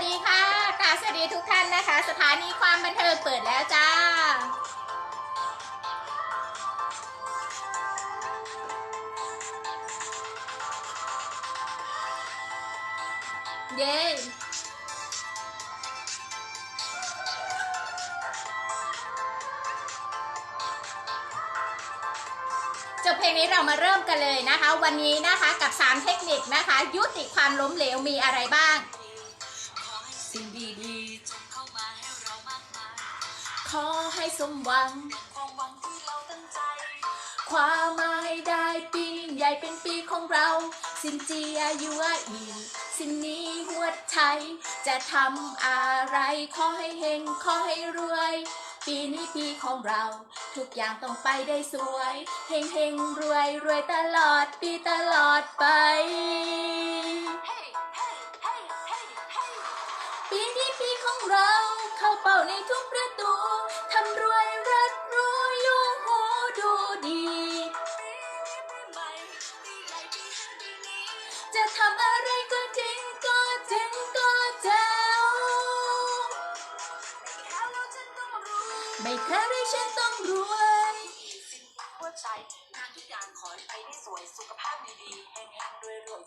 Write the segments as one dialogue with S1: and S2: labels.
S1: วัสดีค่ะกราบสวัสดีทุกท่านนะคะ สถานีความบันเทิงเปิดแล้วจ้า เย้จบเพลงนี้เรามาเริ่มกันเลยนะคะ วันนี้นะคะกับ 3 เทคนิคนะคะ ยุติความล้มเหลวมีอะไรบ้าง
S2: ข
S1: อให้สมหวัง
S2: ความหวังที่เราตั้งใจ
S1: ความหมายได้ปีใหญ่เป็นปีของเรา สินเจียยัวอีสินนี้หัวใจจะทำอะไร ขอให้เฮงขอให้รวย ปีนี้ปีของเรา ทุกอย่างต้องไปได้สวยเฮงเฮงรวยรวยตลอดปีตลอดไป
S2: เฮ้เฮ้เฮ้เฮ้เฮ้
S1: ปีนี้ปีของเราเข้าเป้าในทุกประตู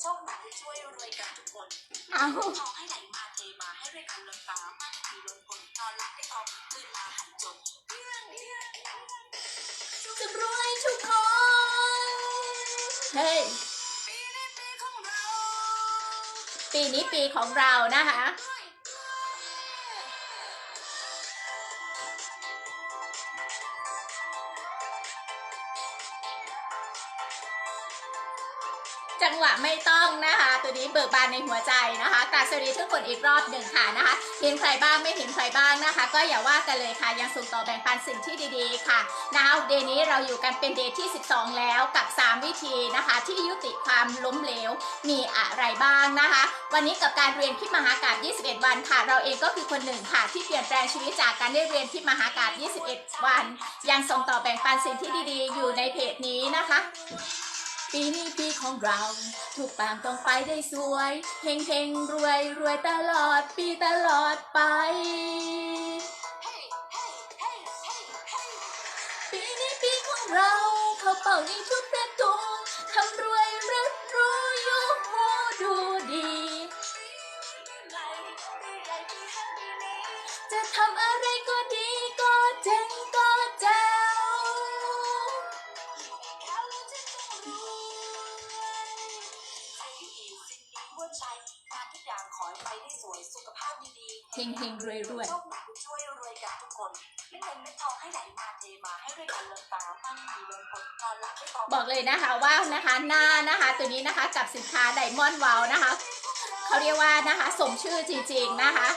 S2: ๆรวยๆโชคดีช่วยรวยกันทุกคน
S1: เอา
S2: ทองให้ไหลมาเทมาให้ด้วยกันล้นฟ้ามั่นมีล้นพ้นนอนหลับได้ทองตื่นมาหันจนเพียงเพียง
S1: จะรวยทุกคนเฮ้ย
S2: ปีนี้ปีของเรา
S1: ปีนี้ปีของเรานะคะจังหวะไม่ต้อง นะคะตัวนี้เบิกบานในหัวใจนะคะกราบสวัสดีทุกคนอีกรอบหนึ่งค่ะนะคะ เห็นใครบ้างไม่เห็นใครบ้างนะคะ ก็อย่าว่ากันเลยค่ะ ยังส่งต่อแบ่งปันสิ่งที่ดีๆค่ะนะคะเดย์นี้เราอยู่กันเป็นเดย์ที่ 12 แล้วกับ 3 วิธีนะคะ ที่ยุติความล้มเหลวมีอะไรบ้างนะคะ วันนี้กับการเรียนพิมหากาศ21 วันค่ะ เราเองก็คือคนหนึ่งค่ะ ที่เปลี่ยนแปลงชีวิตจากการได้เรียนพิมหากาศ21 วัน ยังส่งต่อแบ่งปันสิ่งที่ดีๆ อยู่ในเพจนี้นะคะ ปีนี้ปีของเรา ทุกปางต้องไปได้สวยเฮงเฮงรวยรวยตลอดปีตลอดไป
S2: เฮ้เฮ้เฮ้เฮ้เฮ้
S1: ปีนี้ปีของเรา เขาเป่าในทุกประตู
S2: ง
S1: เฮงรวยรวย
S2: โชคดีช่วยรวยกันทุกคนไม่เงินไม่ทองให้ไหลมาเทมาให้ด้วยกันล้นฟ้ามั่งมีล้นพ้นนอนหลับไม่พอ
S1: บอกเลยนะคะว่านะคะหน้านะคะตัวนี้นะคะกับสินค้าไดมอนด์วาวนะคะเขาเรียกว่านะคะสมชื่อจริงๆนะคะ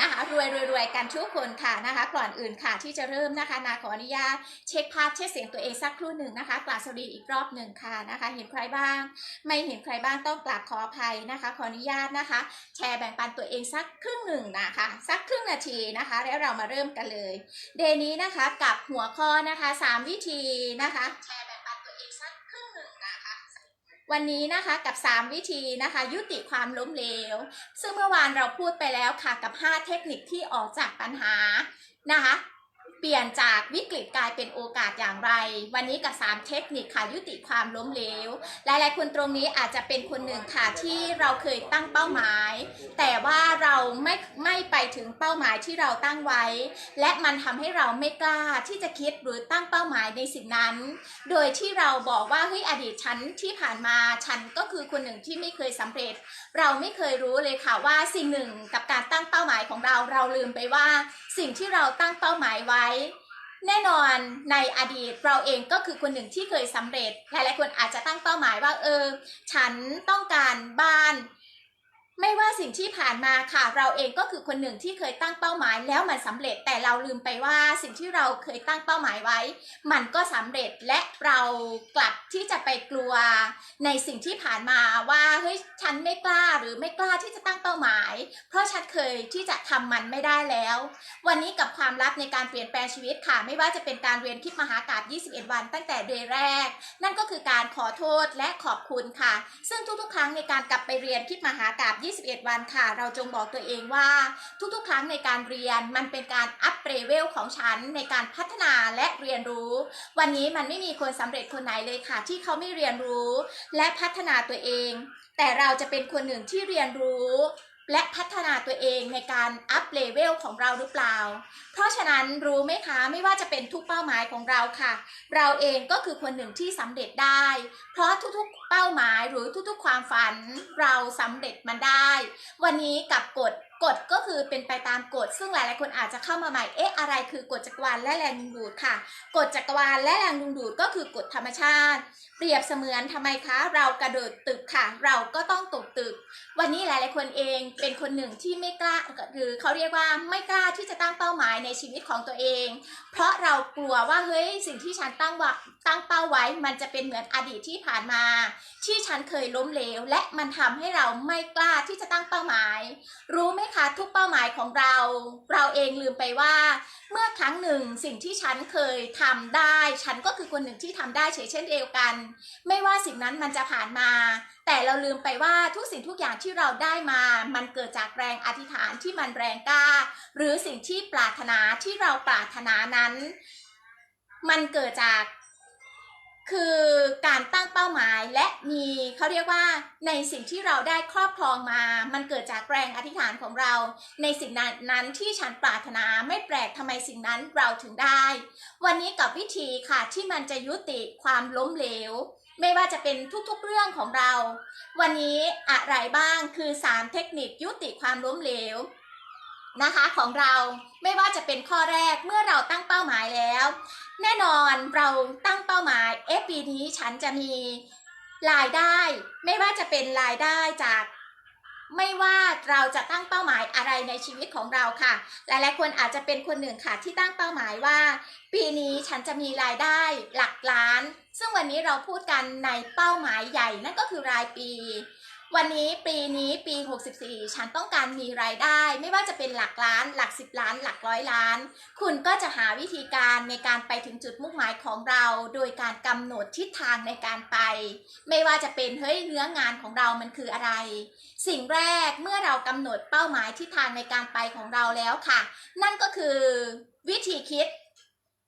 S2: นะคะรวยรวยรวย
S1: กันทุกคนค่ะนะคะ ก่อนอื่นค่ะที่จะเริ่มนะคะนาขออนุญาตเช็คภาพเช็คเสียงตัวเองสักครู่หนึ่งนะคะกราบสวัสดีอีกรอบหนึ่งค่ะนะคะ เห็นใครบ้าง ไม่เห็นใครบ้างต้องกราบขออภัยนะคะ ขออนุญาตนะคะ แชร์แบ่งปันตัวเองสักครึ่งหนึ่งนะคะ สักครึ่งนาทีนะคะ แล้วเรามาเริ่มกันเลย เดย์นี้นะคะกับหัวข้อนะคะสามวิธีนะคะแชร์ วันนี้นะคะกับ 3 วิธีนะคะ ยุติความล้มเหลว ซึ่งเมื่อวานเราพูดไปแล้วค่ะกับ 5 เทคนิคที่ออกจากปัญหานะคะ เปลี่ยนจากวิกฤตกลายเป็นโอกาสอย่างไร วันนี้กับ 3 เทคนิคค่ะยุติความล้มเหลว หลายๆ คนตรงนี้อาจจะเป็นคนหนึ่งค่ะที่เราเคยตั้งเป้าหมาย แต่ว่าเราไม่ไม่ไปถึงเป้าหมายที่เราตั้งไว้ และมันทำให้เราไม่กล้าที่จะคิดหรือตั้งเป้าหมายในสิ่งนั้น โดยที่เราบอกว่าเฮ้ยอดีตฉันที่ผ่านมาฉันก็คือคนหนึ่งที่ไม่เคยสำเร็จ เราไม่เคยรู้เลยค่ะว่าสิ่งหนึ่งกับการตั้งเป้าหมายของเราเราลืมไปว่า สิ่งที่เราตั้งเป้าหมายไว้แน่นอนในอดีตเราเองก็คือคนหนึ่งที่เคยสำเร็จหลายๆคนอาจจะตั้งเป้าหมายว่าเออ ฉันต้องการบ้าน ไม่ว่าสิ่งที่ผ่านมาค่ะ เราเองก็คือคนหนึ่งที่เคยตั้งเป้าหมายแล้วมันสำเร็จแต่เราลืมไปว่าสิ่งที่เราเคยตั้งเป้าหมายไว้ มันก็สำเร็จและเรากลับที่จะไปกลัวในสิ่งที่ผ่านมาว่าเฮ้ยฉันไม่กล้าหรือไม่กล้าที่จะตั้งเป้าหมาย เพราะฉันเคยที่จะทำมันไม่ได้แล้ว วันนี้กับความลับในการเปลี่ยนแปลงชีวิตค่ะ ไม่ว่าจะเป็นการเรียนคลิปมหากาบ21 วัน ตั้งแต่เดือนแรก นั่นก็คือการขอโทษและขอบคุณค่ะ ซึ่งทุกๆ ครั้งในการกลับไปเรียนคลิปมหากาบ21 วันค่ะ เราจงบอกตัวเองว่าทุกๆ ครั้งในการเรียนมันเป็นการอัพเรเวลของฉันในการพัฒนาและเรียนรู้ วันนี้มันไม่มีคนสำเร็จคนไหนเลยค่ะ ที่เขาไม่เรียนรู้และพัฒนาตัวเอง แต่เราจะเป็นคนหนึ่งที่เรียนรู้ และพัฒนาตัวเองในการอัพเลเวลของเราหรือเปล่า เพราะฉะนั้นรู้ไหมคะไม่ว่าจะเป็นทุกเป้าหมายของเราค่ะ เราเองก็คือคนหนึ่งที่สำเร็จได้ เพราะทุกๆเป้าหมายหรือทุกๆความฝันเราสำเร็จมันได้ วันนี้กับกฎกฎก็คือเป็นไปตามกฎซึ่งหลายๆคนอาจจะเข้ามาใหม่เอ๊ะอะไรคือกฎจักรวาลและแรงดึงดูดค่ะกฎจักรวาลและแรงดึงดูดก็คือกฎธรรมชาติ เปรียบเสมือนทำไมคะเรากระโดดตึกค่ะ เราก็ต้องตกตึก วันนี้หลายๆคนเองเป็นคนหนึ่งที่ไม่กล้าหรือเขาเรียกว่าไม่กล้าที่จะตั้งเป้าหมายในชีวิตของตัวเอง เพราะเรากลัวว่าเฮ้ยสิ่งที่ฉันตั้งว่าตั้งเป้าไว้ มันจะเป็นเหมือนอดีตที่ผ่านมา ที่ฉันเคยล้มเหลว และมันทำให้เราไม่กล้าที่จะตั้งเป้าหมาย รู้ไหมคะทุกเป้าหมายของเรา เราเองลืมไปว่า เมื่อครั้งหนึ่งสิ่งที่ฉันเคยทำได้ ฉันก็คือคนหนึ่งที่ทำได้เฉยเช่นเดียวกันไม่ว่าสิ่งนั้นมันจะผ่านมา แต่เราลืมไปว่าทุกสิ่งทุกอย่างที่เราได้มา มันเกิดจากแรงอธิษฐานที่มันแรงกล้า หรือสิ่งที่ปรารถนาที่เราปรารถนานั้น มันเกิดจาก คือการตั้งเป้าหมายและมีเขาเรียกว่าในสิ่งที่เราได้ครอบครองมา มันเกิดจากแรงอธิษฐานของเรา ในสิ่งนั้นนั้นที่ฉันปรารถนาไม่แปลกทำไมสิ่งนั้นเราถึงได้ วันนี้กับวิธีค่ะที่มันจะยุติความล้มเหลว ไม่ว่าจะเป็นทุกๆเรื่องของเรา วันนี้อะไรบ้างคือ 3 เทคนิคยุติความล้มเหลว นะคะของเราไม่ว่าจะเป็นข้อแรกเมื่อเราตั้งเป้าหมายแล้ว แน่นอนเราตั้งเป้าหมายเอปีนี้ฉันจะมีรายได้ ไม่ว่าจะเป็นรายได้จาก ไม่ว่าเราจะตั้งเป้าหมายอะไรในชีวิตของเราค่ะ หลายๆคนอาจจะเป็นคนหนึ่งค่ะที่ตั้งเป้าหมายว่า ปีนี้ฉันจะมีรายได้หลักล้าน ซึ่งวันนี้เราพูดกันในเป้าหมายใหญ่นั่นก็คือรายปี วันนี้ปีนี้ปี 64 ฉันต้องการมีรายได้ ไม่ว่าจะเป็นหลักล้าน หลัก 10 ล้าน หลักร้อยล้าน คุณก็จะหาวิธีการในการไปถึงจุดมุ่งหมายของเรา โดยการกำหนดทิศทางในการไป ไม่ว่าจะเป็นเฮ้ยเนื้องานของเรามันคืออะไร สิ่งแรกเมื่อเรากำหนดเป้าหมายทิศทางในการไปของเราแล้วค่ะ นั่นก็คือวิธีคิด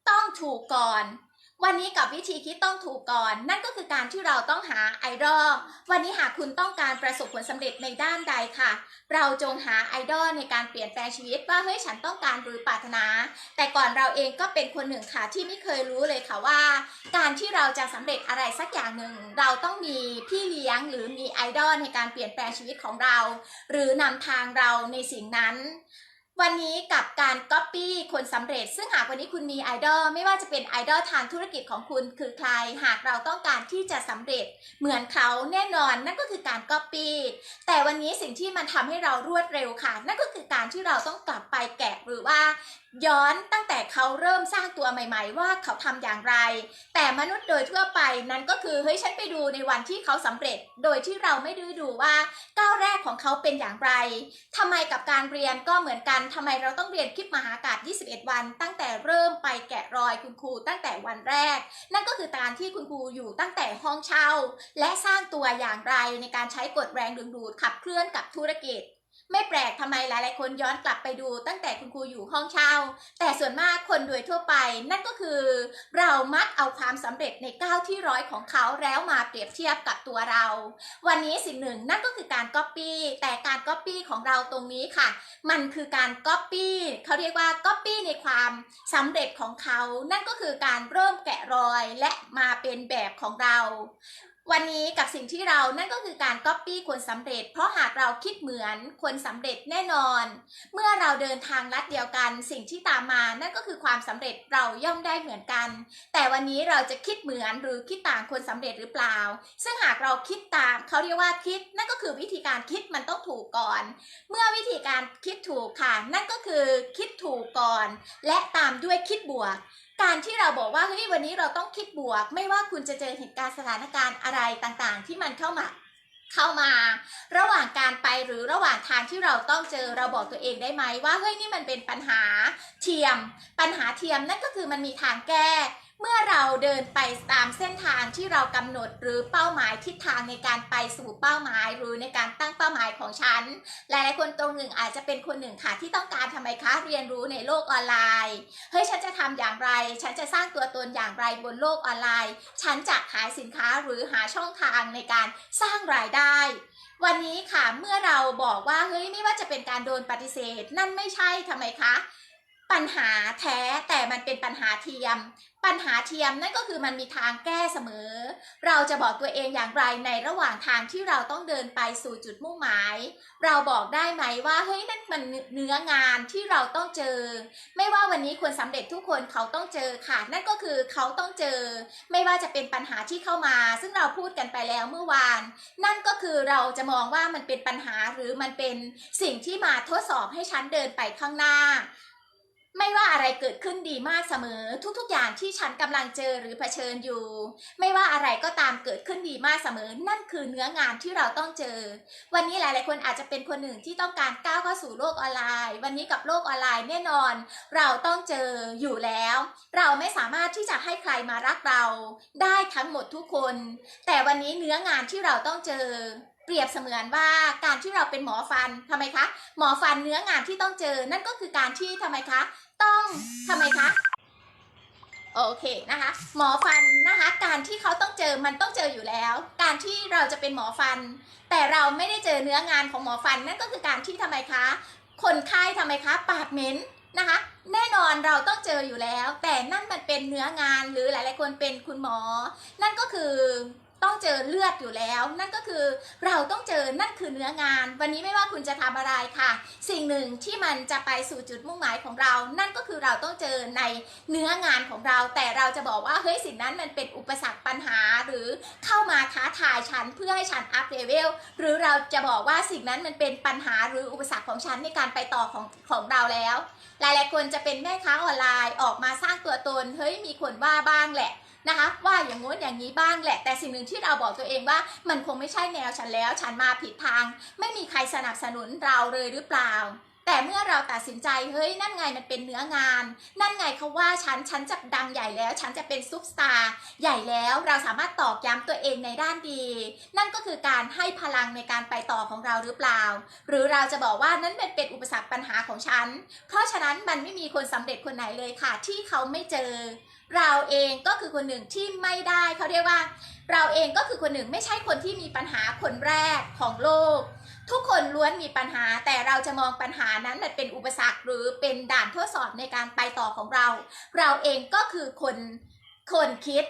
S1: ต้องถูกก่อน วันนี้กับวิธีคิดต้องถูกก่อน นั่นก็คือการที่เราต้องหาไอดอลวันนี้หากคุณต้องการประสบผลสำเร็จในด้านใดค่ะ เราจงหาไอดอลในการเปลี่ยนแปลงชีวิตว่าเฮ้ยฉันต้องการหรือปรารถนา แต่ก่อนเราเองก็เป็นคนหนึ่งค่ะที่ไม่เคยรู้เลยค่ะว่า การที่เราจะสำเร็จอะไรสักอย่างหนึ่ง เราต้องมีพี่เลี้ยงหรือมีไอดอลในการเปลี่ยนแปลงชีวิตของเรา หรือนำทางเราในสิ่งนั้น วันนี้กับการก๊อปปี้คนสำเร็จ ซึ่งหากวันนี้คุณมีไอดอลไม่ว่าจะเป็นไอดอลทางธุรกิจของคุณคือใคร หากเราต้องการที่จะสำเร็จเหมือนเขาแน่นอนนั่นก็คือการก๊อปปี้แต่วันนี้สิ่งที่มันทำให้เรารวดเร็วค่ะ นั่นก็คือการที่เราต้องกลับไปแกะหรือว่า ย้อนตั้งแต่เขาเริ่มสร้างตัวใหม่ ๆ ว่าเขาทำอย่างไร แต่มนุษย์โดยทั่วไปนั้นก็คือเฮ้ยฉันไปดูในวันที่เขาสำเร็จ โดยที่เราไม่ด้ดูว่า ของเขาเป็นอย่างไรทำไมกับการเรียนก็เหมือนกันทำไมเราต้องเรียนคลิปมหากาศ 21 วัน ตั้งแต่เริ่มไปแกะรอยคุณครูตั้งแต่วันแรก นั่นก็คือการที่คุณครูอยู่ตั้งแต่ห้องเช่า และสร้างตัวอย่างไรในการใช้กฎแรงดึงดูดขับเคลื่อนกับธุรกิจ ไม่แปลกทำไมหลายๆ คนย้อนกลับไปดูตั้งแต่คุณครูอยู่ห้องเช่า แต่ส่วนมากคนโดยทั่วไป นั่นก็คือ เรามักเอาความสำเร็จในก้าวที่ร้อยของเขาแล้วมาเปรียบเทียบกับตัวเรา วันนี้สิ่งหนึ่งนั่นก็คือการก๊อปปี้แต่การก๊อปปี้ของเราตรงนี้ค่ะ มันคือการก๊อปปี้เขาเรียกว่าก๊อปปี้ในความสำเร็จของเขา นั่นก็คือการเริ่มแกะรอยและมาเป็นแบบของเรา วันนี้กับสิ่งที่เรานั่นก็คือการก๊อปปี้คนสำเร็จ เพราะหากเราคิดเหมือนคนสำเร็จแน่นอน เมื่อเราเดินทางลัดเดียวกันสิ่งที่ตามมานั่นก็คือความสำเร็จเราย่อมได้เหมือนกัน แต่วันนี้เราจะคิดเหมือนหรือคิดต่างคนสำเร็จหรือเปล่า ซึ่งหากเราคิดตามเขาเรียกว่าคิด นั่นก็คือวิธีการคิดมันต้องถูกก่อน เมื่อวิธีการคิดถูกค่ะ นั่นก็คือคิดถูกก่อน และตามด้วยคิดบวก การที่เราบอกว่าเฮ้ยวันนี้เราต้องคิดบวก ไม่ว่าคุณจะเจอเหตุการณ์สถานการณ์อะไรต่างๆ ที่มันเข้ามาเข้ามา ระหว่างการไปหรือระหว่างทางที่เราต้องเจอเราบอกตัวเองได้ไหมว่าเฮ้ยนี่มันเป็นปัญหาเทียม ปัญหาเทียมนั่นก็คือมันมีทางแก้ เมื่อเราเดินไปตามเส้นทางที่เรากำหนดหรือเป้าหมายทิศทางในการไปสู่เป้าหมาย หรือในการตั้งเป้าหมายของฉัน หลายๆคนตรงหนึ่งอาจจะเป็นคนหนึ่งค่ะที่ต้องการทำไมคะเรียนรู้ในโลกออนไลน์เฮ้ยฉันจะทำอย่างไร ฉันจะสร้างตัวตนอย่างไรบนโลกออนไลน์ ฉันจะขายสินค้าหรือหาช่องทางในการสร้างรายได้วันนี้ค่ะเมื่อเราบอกว่าเฮ้ยไม่ว่าจะเป็นการโดนปฏิเสธ นั่นไม่ใช่ทำไมคะ ปัญหาแท้แต่มันเป็นปัญหาเทียม ปัญหาเทียมนั่นก็คือมันมีทางแก้เสมอ เราจะบอกตัวเองอย่างไรในระหว่างทางที่เราต้องเดินไปสู่จุดมุ่งหมาย เราบอกได้ไหมว่าเฮ้ยนั่นมันเนื้องานที่เราต้องเจอ ไม่ว่าวันนี้คนสำเร็จทุกคนเขาต้องเจอค่ะ นั่นก็คือเขาต้องเจอ ไม่ว่าจะเป็นปัญหาที่เข้ามา ซึ่งเราพูดกันไปแล้วเมื่อวาน นั่นก็คือเราจะมองว่ามันเป็นปัญหาหรือมันเป็นสิ่งที่มาทดสอบให้ฉันเดินไปข้างหน้า ไม่ว่าอะไรเกิดขึ้นดีมากเสมอ ทุกๆ อย่างที่ฉันกำลังเจอหรือเผชิญอยู่ ไม่ว่าอะไรก็ตามเกิดขึ้นดีมากเสมอ นั่นคือเนื้องานที่เราต้องเจอ วันนี้หลายๆ คนอาจจะเป็นคนหนึ่งที่ต้องการก้าวเข้าสู่โลกออนไลน์ วันนี้กับโลกออนไลน์แน่นอน เราต้องเจออยู่แล้ว เราไม่สามารถที่จะให้ใครมารักเรา ได้ทั้งหมดทุกคน แต่วันนี้เนื้องานที่เราต้องเจอ เปรียบเสมือนว่าการที่เราเป็นหมอฟันทำไมคะ หมอฟันเนื้องานที่ต้องเจอ นั่นก็คือการที่ทำไมคะ ต้องทำไมคะโอเคนะคะ หมอฟันนะคะ การที่เขาต้องเจอมันต้องเจออยู่แล้ว การที่เราจะเป็นหมอฟัน แต่เราไม่ได้เจอเนื้องานของหมอฟันนั่นก็คือการที่ทำไมคะ คนไข้ทำไมคะ ปากเหม็นนะคะ แน่นอนเราต้องเจออยู่แล้ว แต่นั่นมันเป็นเนื้องานหรือหลาย ๆ คนเป็นคุณหมอ นั่นก็คือ ต้องเจอเลือดอยู่แล้ว นั่นก็คือเราต้องเจอนั่นคือเนื้องาน วันนี้ไม่ว่าคุณจะทำอะไรค่ะ สิ่งหนึ่งที่มันจะไปสู่จุดมุ่งหมายของเรา นั่นก็คือเราต้องเจอในเนื้องานของเรา แต่เราจะบอกว่าเฮ้ยสิ่งนั้นมันเป็นอุปสรรคปัญหาหรือเข้ามาท้าทายฉันเพื่อให้ฉันอัพเลเวลหรือเราจะบอกว่าสิ่งนั้นมันเป็นปัญหาหรืออุปสรรคของฉันในการไปต่อของของเราแล้ว หลายๆคนจะเป็นแม่ค้าออนไลน์ออกมาสร้างตัวตนเฮ้ยมีคนว่าบ้างแหละ นะคะ ว่าอย่างงู้นอย่างนี้บ้างแหละ แต่สิ่งหนึ่งที่เราบอกตัวเองว่า มันคงไม่ใช่แนวฉันแล้ว ฉันมาผิดทาง ไม่มีใครสนับสนุนเราเลยหรือเปล่า แต่เมื่อเราตัดสินใจเฮ้ยนั่นไงมันเป็นเนื้องาน นั่นไงเขาว่าฉันฉันจะดังใหญ่แล้ว ฉันจะเป็นซุปสตาร์ใหญ่แล้วเราสามารถตอกย้ำตัวเองในด้านดี นั่นก็คือการให้พลังในการไปต่อของเราหรือเปล่า หรือเราจะบอกว่านั้นเป็นเป็นอุปสรรคปัญหาของฉัน เพราะฉะนั้นมันไม่มีคนสำเร็จคนไหนเลยค่ะ ที่เขาไม่เจอ เราเองก็คือคนหนึ่งที่ไม่ได้เขาเรียกว่า เราเองก็คือคนหนึ่งไม่ใช่คนที่มีปัญหาคนแรกของโลก ทุกคนล้วนมีปัญหาแต่เราจะมองปัญหานั้นมันเป็นอุปสรรคหรือเป็นด่านทดสอบในการไปต่อของเรา เราเองก็คือคนคนคิด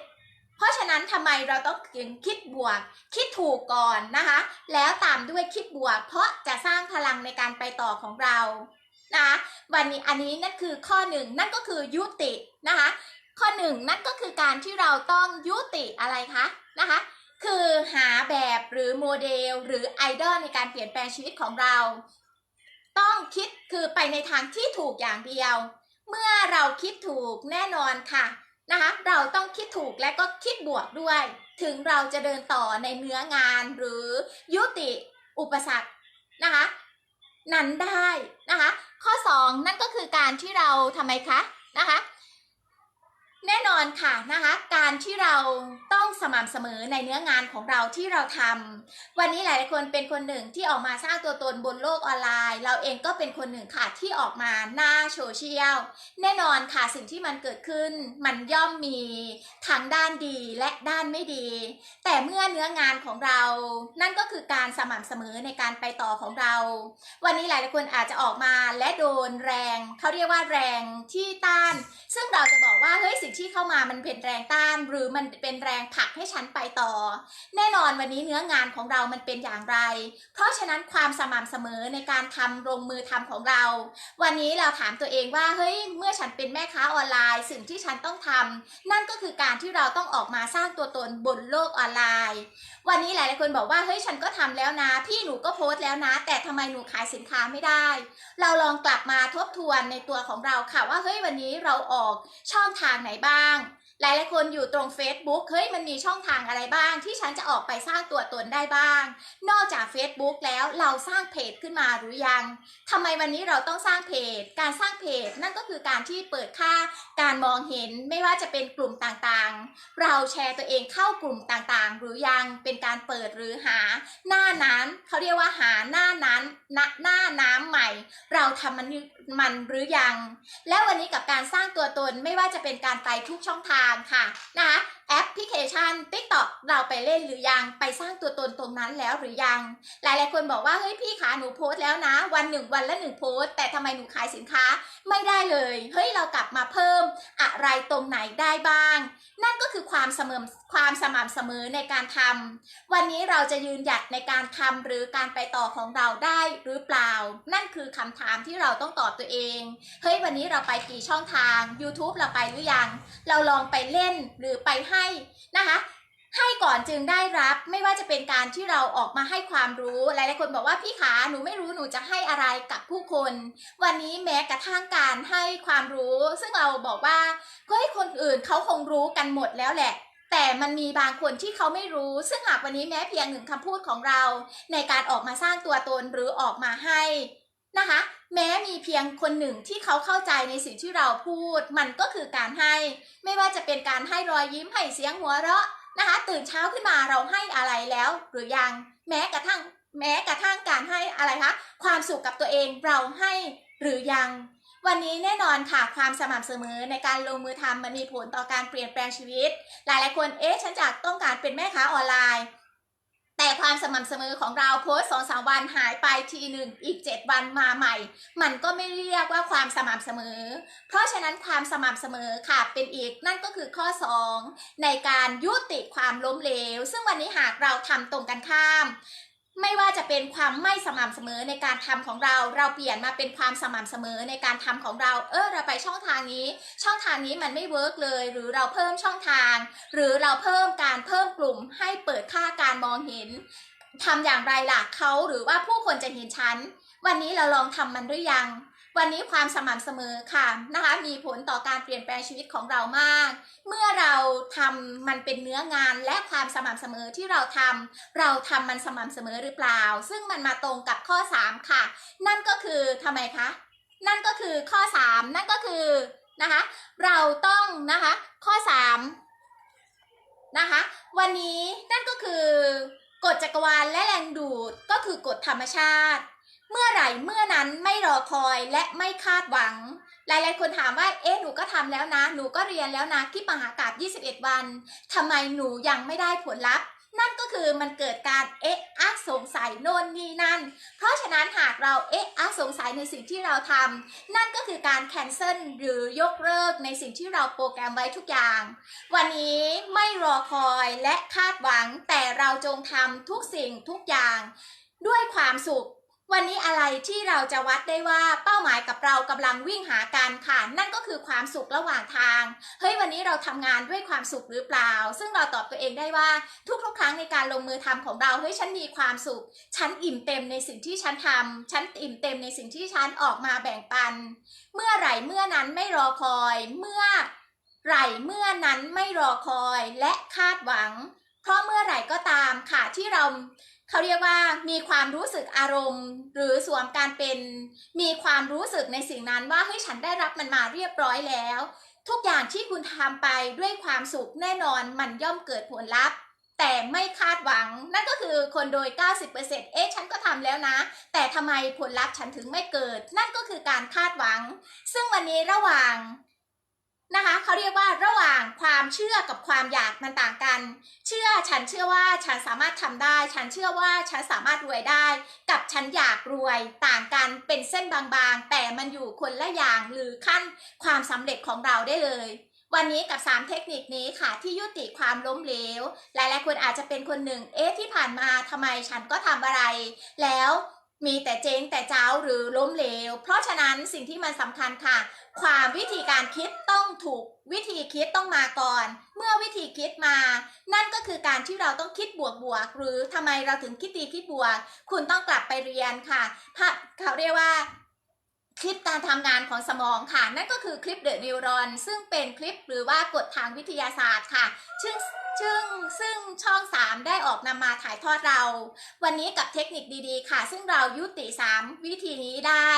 S1: เพราะฉะนั้นทำไมเราต้องคิดบวก คิดถูกก่อนนะคะ แล้วตามด้วยคิดบวก เพราะจะสร้างพลังในการไปต่อของเรานะคะวันนี้อันนี้นั่นคือข้อหนึ่งนั่นก็คือยุตินะคะข้อหนึ่งนั่นก็คือการที่เราต้องยุติอะไรคะนะคะ คือหาแบบหรือโมเดลหรือไอดอลในการเปลี่ยนแปลงชีวิตของเรา ต้องคิดคือไปในทางที่ถูกอย่างเดียว เมื่อเราคิดถูกแน่นอนค่ะนะคะเราต้องคิดถูกและก็คิดบวกด้วย ถึงเราจะเดินต่อในเนื้องานหรือยุติอุปสรรคนะคะนั้นได้นะคะ ข้อ 2 นั่นก็คือการที่เราทำไมคะนะคะ แน่นอนค่ะนะคะการที่เราต้องสม่ำเสมอในเนื้องานของเราที่เราทำวันนี้หลายคนเป็นคนหนึ่งที่ออกมาสร้างตัวตนบนโลกออนไลน์ เราเองก็เป็นคนหนึ่งค่ะที่ออกมาหน้าโซเชียลแน่นอนค่ะสิ่งที่มันเกิดขึ้น มันย่อมมีทั้งด้านดีและด้านไม่ดี แต่เมื่อเนื้องานของเรา นั่นก็คือการสม่ำเสมอในการไปต่อของเรา วันนี้หลายคนอาจจะออกมาและโดนแรงเขาเรียกว่าแรงที่ต้าน ซึ่งเราจะบอกว่าเฮ้ยสิ่งที่เข้ามามันเป็นแรงต้าน หรือมันเป็นแรงผลักให้ฉันไปต่อ แน่นอนวันนี้เนื้องานของเรามันเป็นอย่างไร เพราะฉะนั้นความสม่ำเสมอในการทำลงมือทำของเรา วันนี้เราถามตัวเองว่าเฮ้ยเมื่อฉันเป็นแม่ค้าออนไลน์ สิ่งที่ฉันต้องทำนั่นก็คือการที่เราต้องออกมาสร้างตัวตนบนโลกออนไลน์ วันนี้หลายๆคนบอกว่าเฮ้ยฉันก็ทำแล้วนะ พี่หนูก็โพสต์แล้วนะ แต่ทำไมหนูขายสินค้าไม่ได้ เราลองกลับมาทบทวนในตัวของเราค่ะว่าเฮ้ยวันนี้เราออกช่องทางไหนบ้าง หลายๆคนอยู่ตรง Facebook เฮ้ยมันมีช่องทางอะไรบ้าง ที่ฉันจะออกไปสร้างตัวตนได้บ้าง นอกจาก Facebook แล้วเราสร้างเพจขึ้นมาหรือยังทำไมวันนี้เราต้องสร้างเพจ การสร้างเพจนั่นก็คือการที่เปิดค่าการมองเห็นไม่ว่าจะเป็นกลุ่มต่างๆ เราแชร์ตัวเองเข้ากลุ่มต่างๆ หรือยังเป็นการเปิดหรือหา หน้านั้นเขาเรียกว่าหาหน้านั้นณหน้าน้ำใหม่ เราทำมันมันหรือยัง และวันนี้กับการสร้างตัวตนไม่ว่าจะเป็นการไปทุกช่องทางค่ะนะคะแอปพลิเคชัน TikTok เราไปเล่นหรือยังไปสร้างตัวตนตรงนั้นแล้วหรือยัง หลายๆคนบอกว่าเฮ้ยพี่ขาหนูโพสต์แล้วนะ วันหนึ่งวันละหนึ่งโพสต์แต่ทำไมหนูขายสินค้าไม่ได้เลยเฮ้ยเรากลับมาเพิ่มอะไรตรงไหนได้บ้าง นั่นก็คือความเสมอความสม่ำเสมอในการทำวันนี้เราจะยืนหยัดในการทำหรือการไปต่อของเราได้หรือเปล่า นั่นคือคำถามที่เราต้องตอบตัวเองเฮ้ยวันนี้เราไปกี่ช่องทาง YouTube เราไปหรือยัง เราลองไปไปเล่นหรือไปให้นะคะให้ก่อนจึงได้รับไม่ว่าจะเป็นการที่เราออกมาให้ความรู้หลายๆคนบอกว่าพี่ขาหนูไม่รู้หนูจะให้อะไรกับผู้คน วันนี้แม้กระทั่งการให้ความรู้ ซึ่งเราบอกว่าเฮ้คนอื่นเขาคงรู้กันหมดแล้วแหละ แต่มันมีบางคนที่เขาไม่รู้ ซึ่งหากวันนี้แม้เพียงหนึ่งคำพูดของเรา ในการออกมาสร้างตัวตนหรือออกมาให้ นะคะ แม้มีเพียงคนหนึ่งที่เขาเข้าใจในสิ่งที่เราพูด มันก็คือการให้ ไม่ว่าจะเป็นการให้รอยยิ้มให้เสียงหัวเราะนะคะ ตื่นเช้าขึ้นมาเราให้อะไรแล้ว หรือยังแม้กระทั่งแม้กระทั่งการให้อะไรคะความสุขกับตัวเองเราให้หรือยังวันนี้แน่นอนค่ะความสม่ำเสมอในการลงมือทำมันมีผลต่อการเปลี่ยนแปลงชีวิต หลายๆคนเอ๊ะฉันจะต้องการเป็นแม่ค้าออนไลน์ แต่ความสม่ำเสมอของเราโพสสองสามวันหายไปทีหนึ่งอีกเจ็ดวันมาใหม่ มันก็ไม่เรียกว่าความสม่ำเสมอ เพราะฉะนั้นความสม่ำเสมอค่ะเป็นอีกนั่นก็คือข้อ 2 ในการยุติความล้มเหลว ซึ่งวันนี้หากเราทำตรงกันข้าม ไม่ว่าจะเป็นความไม่สม่ำเสมอในการทำของเรา เราเปลี่ยนมาเป็นความสม่ำเสมอในการทำของเรา เออเราไปช่องทางนี้ ช่องทางนี้มันไม่เวิร์กเลย หรือเราเพิ่มช่องทาง หรือเราเพิ่มการเพิ่มกลุ่มให้เปิดค่าการมองเห็นทำอย่างไรล่ะเขาหรือว่าผู้คนจะเห็นฉัน วันนี้เราลองทำมันหรือยัง วันนี้ความสม่ำเสมอค่ะนะคะ มีผลต่อการเปลี่ยนแปลงชีวิตของเรามาก เมื่อเราทำมันเป็นเนื้องานและความสม่ำเสมอที่เราทำเราทำมันสม่ำเสมอหรือเปล่า ซึ่งมันมาตรงกับข้อ 3 ค่ะ นั่นก็คือทำไมคะ นั่นก็คือข้อ 3 นั่นก็คือนะคะเราต้องนะคะข้อ 3 นะคะวันนี้นั่นก็คือกฎจักรวาลและแรงดูดก็คือกฎธรรมชาติ เมื่อไหร่เมื่อนั้นไม่รอคอยและไม่คาดหวัง หลายๆ คนถามว่า เอ๊ะ หนูก็ทำแล้วนะ หนูก็เรียนแล้วนะที่มหากาบ21 วันทำไมหนูยังไม่ได้ผลลัพธ์นั่นก็คือมันเกิดการเอ๊ะอะสงสัยโน่นนี่นั่น เพราะฉะนั้นหากเราเอ๊ะอะสงสัยในสิ่งที่เราทำนั่นก็คือการแคนเซิลหรือยกเลิกในสิ่งที่เราโปรแกรมไว้ทุกอย่าง วันนี้ไม่รอคอยและคาดหวังแต่เราจงทำทุกสิ่งทุกอย่าง ด้วยความสุข วันนี้อะไรที่เราจะวัดได้ว่าเป้าหมายกับเรากำลังวิ่งหากันค่ะ นั่นก็คือความสุขระหว่างทางเฮ้ยวันนี้เราทำงานด้วยความสุขหรือเปล่า ซึ่งเราตอบตัวเองได้ว่าทุกๆ ครั้งในการลงมือทำของเราเฮ้ยฉันมีความสุข ฉันอิ่มเต็มในสิ่งที่ฉันทำฉันอิ่มเต็มในสิ่งที่ฉันออกมาแบ่งปัน เมื่อไหร่เมื่อนั้นไม่รอคอย เมื่อไหร่เมื่อนั้นไม่รอคอยและคาดหวัง เพราะเมื่อไหร่ก็ตามค่ะที่เราเขาเรียกว่ามีความรู้สึกอารมณ์ หรือสวมการเป็น มีความรู้สึกในสิ่งนั้นว่าเฮ้ยฉันได้รับมันมาเรียบร้อยแล้ว ทุกอย่างที่คุณทำไปด้วยความสุขแน่นอนมันย่อมเกิดผลลัพธ์แต่ไม่คาดหวังนั่นก็คือคนโดย 90%เอ๊ะฉันก็ทำแล้วนะ แต่ทำไมผลลัพธ์ฉันถึงไม่เกิด นั่นก็คือการคาดหวัง ซึ่งวันนี้ระหว่าง นะคะเขาเรียกว่าระหว่างความเชื่อกับความอยากมันต่างกัน เชื่อฉันเชื่อว่าฉันสามารถทำได้ ฉันเชื่อว่าฉันสามารถรวยได้ กับฉันอยากรวยต่างกันเป็นเส้นบางๆ แต่มันอยู่คนละอย่างหรือขั้นความสำเร็จของเราได้เลย วันนี้กับ 3 เทคนิคนี้ค่ะที่ยุติความล้มเหลว หลายๆคนอาจจะเป็นคนหนึ่งเอ๊ะที่ผ่านมาทำไมฉันก็ทำอะไร แล้ว มีแต่เจ๊งแต่เจ้าหรือล้มเหลว เพราะฉะนั้นสิ่งที่มันสำคัญค่ะ ความวิธีการคิดต้องถูกวิธีคิดต้องมาก่อน เมื่อวิธีคิดมา นั่นก็คือการที่เราต้องคิดบวกบวกหรือทำไมเราถึงคิดดีคิดบวก คุณต้องกลับไปเรียนค่ะพระเขาเรียกว่าคลิปการทำงานของสมองค่ะ นั่นก็คือคลิปเดอะนิวรอนซึ่งเป็นคลิปหรือว่ากฎทางวิทยาศาสตร์ค่ะซึ่ง ซึ่งซึ่งช่อง 3 ได้ออกนำมาถ่ายทอดเรา วันนี้กับเทคนิคดีๆ ค่ะ ซึ่งเรายุติ 3 วิธีนี้ได้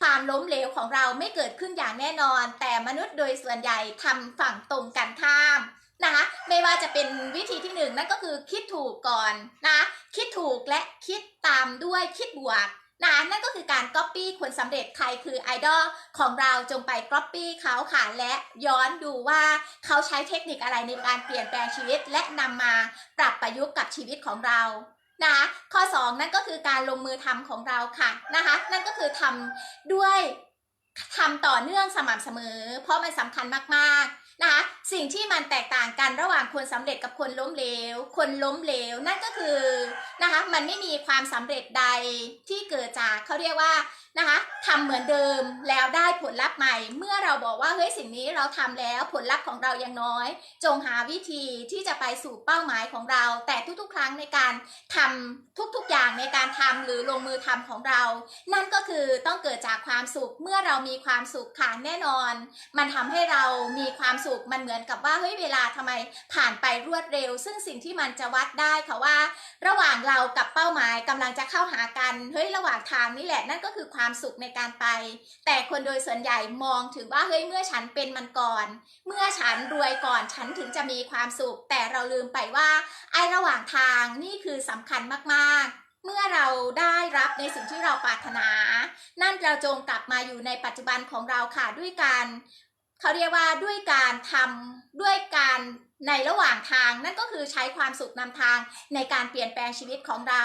S1: ความล้มเหลวของเราไม่เกิดขึ้นอย่างแน่นอน แต่มนุษย์โดยส่วนใหญ่ทำฝั่งตรงกันข้ามนะคะไม่ว่าจะเป็นวิธีที่หนึ่งนั่นก็คือคิดถูกก่อนนะคิดถูกและคิดตามด้วยคิดบวก นะนั่นก็คือการ Copy คนสำเร็จใครคือไอดอลของเราจงไป Copy เขาค่ะและย้อนดูว่าเขาใช้เทคนิคอะไรในการเปลี่ยนแปลงชีวิต และนำมาปรับประยุกต์กับชีวิตของเรานะคะข้อ 2 นั่นก็คือการลงมือทำของเราค่ะนะคะนั่นก็คือทำด้วยทำต่อเนื่องสม่ำเสมอ เพราะมันสำคัญมาก ๆ นะคะสิ่งที่มันแตกต่างกันระหว่างคนสำเร็จกับคนล้มเหลว คนล้มเหลวนั่นก็คือนะคะมันไม่มีความสำเร็จใดที่เกิดจากเขาเรียกว่านะคะทำเหมือนเดิมแล้วได้ผลลัพธ์ใหม่ เมื่อเราบอกว่าเฮ้ยสิ่งนี้เราทำแล้วผลลัพธ์ของเรายังน้อย จงหาวิธีที่จะไปสู่เป้าหมายของเรา แต่ทุกๆ ครั้งในการทำทุกๆอย่างในการทำหรือลงมือทำของเรา นั่นก็คือต้องเกิดจากความสุขเมื่อเรามีความสุขค่ะแน่นอน มันทำให้เรามีความสุขมันเหมือนกับว่าเฮ้ยเวลาทำไมผ่านไปรวดเร็ว ซึ่งสิ่งที่มันจะวัดได้ค่ะว่า ระหว่างเรากับเป้าหมายกำลังจะเข้าหากันเฮ้ยระหว่างทางนี่แหละนั่นก็คือความความสุขในการไป แต่คนโดยส่วนใหญ่มองถึงว่าเฮ้ยเมื่อฉันเป็นมันก่อน เมื่อฉันรวยก่อนฉันถึงจะมีความสุข แต่เราลืมไปว่าไอ้ระหว่างทางนี่คือสำคัญมากๆเมื่อเราได้รับในสิ่งที่เราปรารถนา นั่นเราจงกลับมาอยู่ในปัจจุบันของเราค่ะด้วยการเขาเรียกว่าด้วยการทำด้วยการ ในระหว่างทางนั่นก็คือใช้ความสุขนำทางในการเปลี่ยนแปลงชีวิตของเรา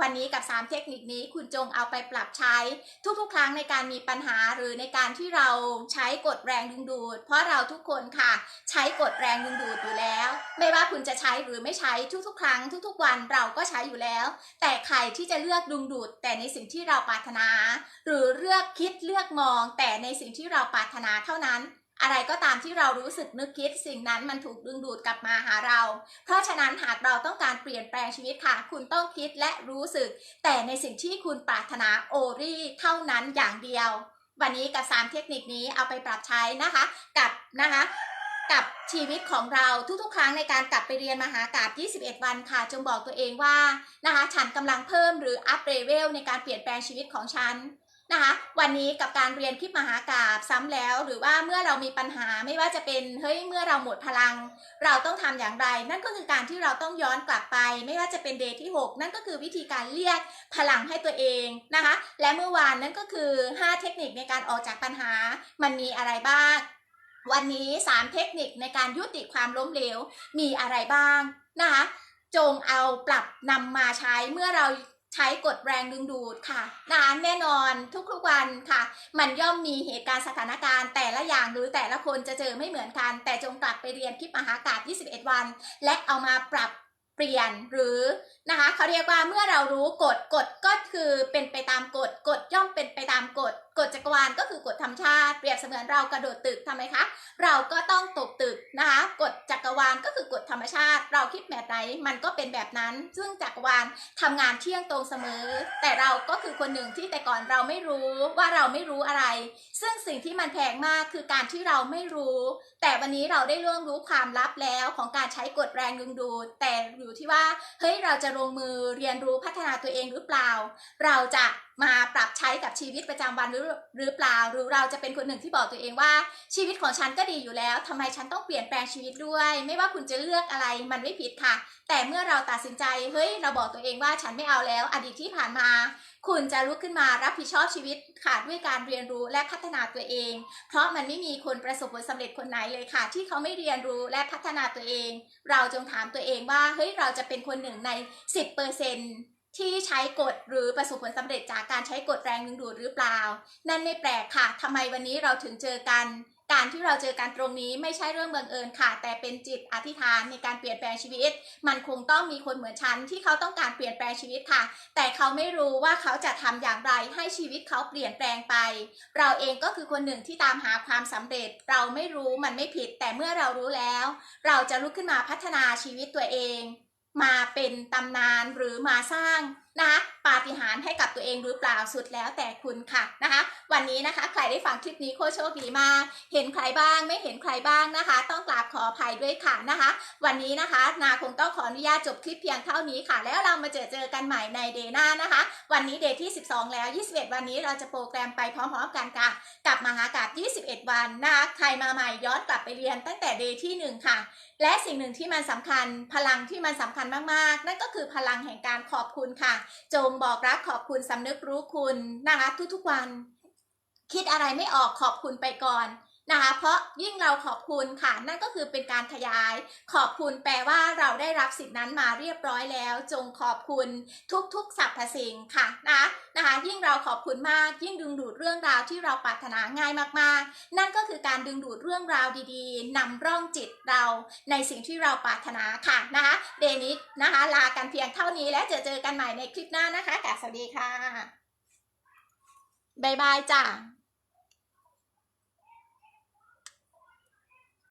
S1: วันนี้กับ 3 เทคนิคนี้คุณจงเอาไปปรับใช้ ทุกๆ ครั้งในการมีปัญหาหรือในการที่เราใช้กฎแรงดึงดูด เพราะเราทุกคนค่ะ ใช้กฎแรงดึงดูดอยู่แล้ว ไม่ว่าคุณจะใช้หรือไม่ใช้ทุกๆ ครั้ง ทุกๆ วันเราก็ใช้อยู่แล้ว แต่ใครที่จะเลือกดึงดูด แต่ในสิ่งที่เราปรารถนา หรือเลือกคิดเลือกมอง แต่ในสิ่งที่เราปรารถนาเท่านั้น อะไรก็ตามที่เรารู้สึกนึกคิดสิ่งนั้นมันถูกดึงดูดกลับมาหาเรา เพราะฉะนั้นหากเราต้องการเปลี่ยนแปลงชีวิตค่ะ คุณต้องคิดและรู้สึก แต่ในสิ่งที่คุณปรารถนาโอรี่เท่านั้นอย่างเดียว วันนี้กับ 3 เทคนิคนี้เอาไปปรับใช้นะคะ กับนะคะกับชีวิตของเราทุกๆ ครั้งในการกลับไปเรียนมหากาบ21 วันค่ะ จงบอกตัวเองว่านะคะฉันกำลังเพิ่มหรืออัพเลเวลในการเปลี่ยนแปลงชีวิตของฉัน นะคะวันนี้กับการเรียนคลิปมหากาบซ้ำแล้ว หรือว่าเมื่อเรามีปัญหาไม่ว่าจะเป็นเฮ้ยเมื่อเราหมดพลัง เราต้องทำอย่างไร นั่นก็คือการที่เราต้องย้อนกลับไป ไม่ว่าจะเป็นเดย์ที่ 6 นั่นก็คือวิธีการเรียกพลังให้ตัวเองนะคะ และเมื่อวานนั่นก็คือ 5 เทคนิคในการออกจากปัญหามันมีอะไรบ้าง วันนี้ 3 เทคนิคในการยุติความล้มเหลวมีอะไรบ้างนะคะจงเอาปรับนำมาใช้เมื่อเรา ใช้กฎแรงดึงดูดค่ะนะแน่นอนทุกๆวันค่ะ มันย่อมมีเหตุการณ์สถานการณ์แต่ละอย่างหรือแต่ละคนจะเจอไม่เหมือนกัน แต่จงกลับไปเรียนคลิปมหากาศ21 วัน และเอามาปรับเปลี่ยนหรือนะคะเขาเรียกว่าเมื่อเรารู้กฎกฎก็คือเป็นไปตามกฎกฎย่อมเป็นไปตามกฎ กฎจักรวาลก็คือกฎธรรมชาติเปรียบเสมือนเรากระโดดตึกทำไมคะ เราก็ต้องตกตึกนะคะกฎจักรวาลก็คือกฎธรรมชาติ เราคิดแบบไหนมันก็เป็นแบบนั้น ซึ่งจักรวาลทำงานเที่ยงตรงเสมอ แต่เราก็คือคนหนึ่งที่แต่ก่อนเราไม่รู้ว่าเราไม่รู้อะไร ซึ่งสิ่งที่มันแพงมากคือการที่เราไม่รู้ แต่วันนี้เราได้เรื่องรู้ความลับแล้วของการใช้กฎแรงดึงดูดแต่อยู่ที่ว่าเฮ้ยเราจะลงมือเรียนรู้พัฒนาตัวเองหรือเปล่า เราจะ มาปรับใช้กับชีวิตประจำวันหรือหรือเปล่า หรือเราจะเป็นคนหนึ่งที่บอกตัวเองว่า ชีวิตของฉันก็ดีอยู่แล้วทำไมฉันต้องเปลี่ยนแปลงชีวิตด้วย ไม่ว่าคุณจะเลือกอะไรมันไม่ผิดค่ะ แต่เมื่อเราตัดสินใจเฮ้ยเราบอกตัวเองว่าฉันไม่เอาแล้ว อดีตที่ผ่านมา คุณจะลุกขึ้นมารับผิดชอบชีวิตค่ะด้วยการเรียนรู้และพัฒนาตัวเอง เพราะมันไม่มีคนประสบผลสำเร็จคนไหนเลยค่ะ ที่เขาไม่เรียนรู้และพัฒนาตัวเอง เราจงถามตัวเองว่าเฮ้ยเราจะเป็นคนหนึ่งใน 10%เที่ใช้กฎหรือประสบผลสำเร็จจากการใช้กฎแรงดึงดูดหรือเปล่า นั่นไม่แปลกค่ะทำไมวันนี้เราถึงเจอกัน การที่เราเจอกันตรงนี้ไม่ใช่เรื่องบังเอิญค่ะ แต่เป็นจิตอธิษฐานในการเปลี่ยนแปลงชีวิต มันคงต้องมีคนเหมือนฉันที่เขาต้องการเปลี่ยนแปลงชีวิตค่ะ แต่เขาไม่รู้ว่าเขาจะทำอย่างไรให้ชีวิตเขาเปลี่ยนแปลงไป เราเองก็คือคนหนึ่งที่ตามหาความสำเร็จ เราไม่รู้มันไม่ผิด แต่เมื่อเรารู้แล้ว เราจะลุกขึ้นมาพัฒนาชีวิตตัวเอง มาเป็นตำนานหรือมาสร้าง นะคะปาฏิหาริย์ให้กับตัวเองหรือเปล่าสุดแล้วแต่คุณค่ะนะคะ วันนี้นะคะ ใครได้ฟังคลิปนี้โคโชคดีมากเห็นใครบ้างไม่เห็นใครบ้างนะคะ ต้องกราบขออภัยด้วยค่ะนะคะ วันนี้นะคะนาคงต้องขออนุญาตจบคลิปเพียงเท่านี้ค่ะ แล้วเรามาเจอเจอกันใหม่ในเดย์หน้านะคะ วันนี้เดย์ที่ 12 แล้ว 21 วันนี้เราจะโปรแกรมไปพร้อมๆกันค่ะกับมหากาบ21 วันนะคะใครมาใหม่ย้อนกลับไปเรียนตั้งแต่เดย์ที่ 1 ค่ะ และสิ่งหนึ่งที่มันสำคัญพลังที่มันสำคัญมากๆ นั่นก็คือพลังแห่งการขอบคุณค่ะจงบอกรักขอบคุณสำนึกรู้คุณนะคะทุกๆวัน คิดอะไรไม่ออกขอบคุณไปก่อน นะคะ เพราะยิ่งเราขอบคุณค่ะ นั่นก็คือเป็นการขยาย ขอบคุณแปลว่าเราได้รับสิ่งนั้นมาเรียบร้อยแล้ว จงขอบคุณทุกๆสรรพสิ่งค่ะนะนะคะ ยิ่งเราขอบคุณมาก ยิ่งดึงดูดเรื่องราวที่เราปรารถนาง่ายมากๆ นั่นก็คือการดึงดูดเรื่องราวดีๆนำร่องจิตเราในสิ่งที่เราปรารถนาค่ะนะคะ เดนิสนะคะลากันเพียงเท่านี้แล้วเจอเจอกันใหม่ในคลิปหน้านะคะกสวัสดีค่ะบายบายจ้า